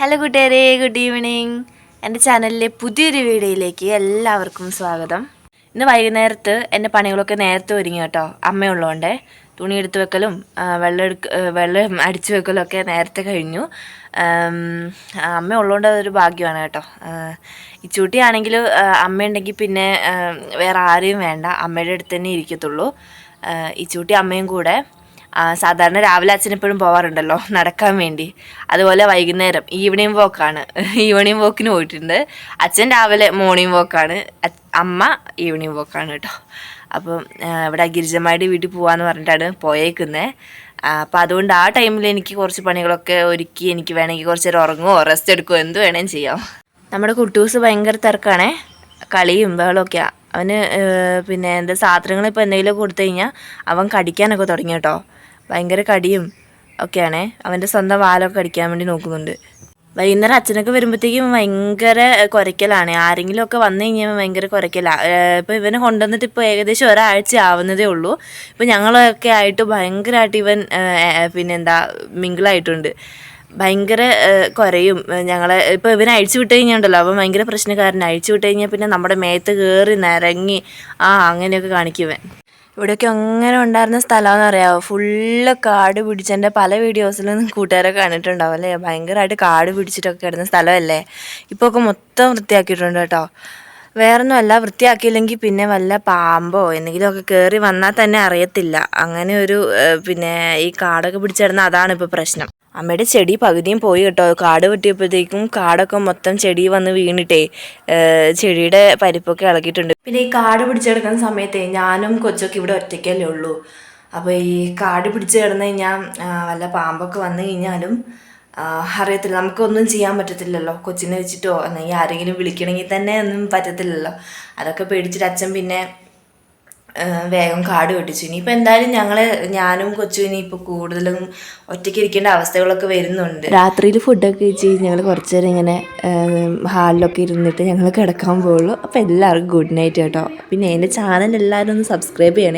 Hello കൂട്ടുകാരെ. Good evening എന്റെ ചാനലിലെ പുതിയൊരു വീഡിയോയിലേക്ക് എല്ലാവർക്കും സ്വാഗതം. ഇന്ന് വൈകുന്നേരത്ത് എന്റെ പണികളൊക്കെ നേരത്തെ ഒരുങ്ങി കേട്ടോ. അമ്മയുള്ളതുകൊണ്ട് തുണി എടുത്തു വെക്കലും വെള്ളം എടുക്ക വെള്ളം അടിച്ചു വെക്കലും ഒക്കെ നേരത്തെ കഴിഞ്ഞു. അമ്മ ഉള്ളതുകൊണ്ട് അതൊരു ഭാഗ്യമാണ് കേട്ടോ. ഇച്ചൂട്ടിയാണെങ്കിൽ അമ്മയുണ്ടെങ്കിൽ പിന്നെ വേറെ ആരെയും വേണ്ട. അമ്മയുടെ അടുത്ത് തന്നെ ഇരിക്കത്തുള്ളൂ. ഇച്ചൂട്ടി അമ്മയും കൂടെ സാധാരണ രാവിലെ അച്ഛൻ എപ്പോഴും പോവാറുണ്ടല്ലോ നടക്കാൻ വേണ്ടി. അതുപോലെ വൈകുന്നേരം ഈവനിങ് വോക്കാണ് ഈവനിങ് വോക്കിന് പോയിട്ടുണ്ട്. അച്ഛൻ രാവിലെ മോർണിംഗ് വോക്കാണ് അമ്മ ഈവനിങ് വോക്കാണ് കേട്ടോ. അപ്പം ഇവിടെ ഗിരിജമ്മയുടെ വീട്ടിൽ പോവാന്ന് പറഞ്ഞിട്ടാണ് പോയേക്കുന്നത് അപ്പം അതുകൊണ്ട് ആ ടൈമിൽ എനിക്ക് കുറച്ച് പണികളൊക്കെ ഒരുക്കി എനിക്ക് വേണമെങ്കിൽ കുറച്ച് നേരം ഉറങ്ങുമോ റെസ്റ്റ് എടുക്കുമോ എന്ത് വേണേലും ചെയ്യാം. നമ്മുടെ കുട്ടൂസ് ഭയങ്കര തിരക്കാണേ. കളിയും ബഹളമൊക്കെയാണ് അവന് പിന്നെ എന്താ സാധനങ്ങൾ ഇപ്പോൾ എന്തെങ്കിലും കൊടുത്തു കഴിഞ്ഞാൽ അവൻ കടിക്കാനൊക്കെ തുടങ്ങി കേട്ടോ. ഭയങ്കര കടിയും ഒക്കെയാണേ. അവന്റെ സ്വന്തം വാലൊക്കെ കടിക്കാൻ വേണ്ടി നോക്കുന്നുണ്ട്. വൈകുന്നേരം അച്ഛനൊക്കെ വരുമ്പോഴത്തേക്കും ഭയങ്കര കുരയ്ക്കലാണ്. ആരെങ്കിലും ഒക്കെ വന്നു കഴിഞ്ഞാൽ ഭയങ്കര കുരയ്ക്കലാണ് ഇപ്പോൾ ഇവനെ കൊണ്ടുവന്നിട്ട് ഇപ്പോൾ ഏകദേശം ഒരാഴ്ച ആവുന്നതേ ഉള്ളൂ. ഇപ്പോൾ ഞങ്ങളൊക്കെ ആയിട്ട് ഭയങ്കരമായിട്ട് ഇവൻ പിന്നെന്താ മിങ്കിളായിട്ടുണ്ട്. ഭയങ്കര കുറയും ഞങ്ങളെ ഇപ്പോൾ ഇവനെ അഴിച്ചു വിട്ട് കഴിഞ്ഞുണ്ടല്ലോ അവൻ ഭയങ്കര പ്രശ്നക്കാരൻ അഴിച്ചു വിട്ട് കഴിഞ്ഞാൽ പിന്നെ നമ്മുടെ മേത്ത് കയറി നിരങ്ങി ആ അങ്ങനെയൊക്കെ കാണിക്കുവൻ ഇവിടെയൊക്കെ അങ്ങനെ ഉണ്ടായിരുന്ന സ്ഥലമെന്ന് അറിയാമോ ഫുള്ള് കാട് പിടിച്ചതിന്റെ പല വീഡിയോസിലും കൂട്ടുകാരൊക്കെ കണ്ടിട്ടുണ്ടാവും അല്ലേ? ഭയങ്കരമായിട്ട് കാട് പിടിച്ചിട്ടൊക്കെ കിടന്ന സ്ഥലമല്ലേ? ഇപ്പോൾ ഒക്കെ മൊത്തം വൃത്തിയാക്കിയിട്ടുണ്ട് കേട്ടോ. വേറൊന്നുമല്ല വൃത്തിയാക്കിയില്ലെങ്കിൽ പിന്നെ വല്ല പാമ്പോ എന്തെങ്കിലുമൊക്കെ കയറി വന്നാൽ തന്നെ അറിയത്തില്ല. അങ്ങനെ ഒരു പിന്നെ ഈ കാടൊക്കെ പിടിച്ചിടുന്ന അതാണ് ഇപ്പോൾ പ്രശ്നം. അമ്മയുടെ ചെടി പകുതിയും പോയി കേട്ടോ. കാട് വെട്ടിയപ്പോഴത്തേക്കും കാടൊക്കെ മൊത്തം ചെടി വന്ന് വീണിട്ടേ. ചെടിയുടെ പരിപ്പൊക്കെ ഇളകിയിട്ടുണ്ട്. പിന്നെ ഈ കാട് പിടിച്ചെടുക്കുന്ന സമയത്തെ ഞാനും കൊച്ചൊക്കെ ഇവിടെ ഒറ്റയ്ക്കല്ലേ ഉള്ളൂ. അപ്പോൾ ഈ കാട് പിടിച്ച് കിടന്ന് കഴിഞ്ഞാൽ വല്ല പാമ്പൊക്കെ വന്നു കഴിഞ്ഞാലും അറിയത്തില്ല. നമുക്കൊന്നും ചെയ്യാൻ പറ്റത്തില്ലല്ലോ. കൊച്ചിനെ വെച്ചിട്ടോ അല്ലെങ്കിൽ ആരെങ്കിലും വിളിക്കണമെങ്കിൽ തന്നെ ഒന്നും പറ്റത്തില്ലല്ലോ. അതൊക്കെ പേടിച്ചിട്ട് അച്ഛൻ പിന്നെ വേഗം കാട് വെട്ടിച്ചു. ഇനിയിപ്പോൾ എന്തായാലും ഞങ്ങൾ ഞാനും കൊച്ചും ഇനിയിപ്പോൾ കൂടുതലും ഒറ്റയ്ക്ക് ഇരിക്കേണ്ട അവസ്ഥകളൊക്കെ വരുന്നുണ്ട്. രാത്രിയിൽ ഫുഡൊക്കെ കഴിച്ച് ഞങ്ങൾ കുറച്ച് നേരം ഇങ്ങനെ ഹാളിലൊക്കെ ഇരുന്നിട്ട് ഞങ്ങൾ കിടക്കാൻ പോകുള്ളൂ. അപ്പോൾ എല്ലാവർക്കും ഗുഡ് നൈറ്റ് കേട്ടോ. പിന്നെ എന്റെ ചാനൽ എല്ലാവരും ഒന്ന് സബ്സ്ക്രൈബ് ചെയ്യണേ.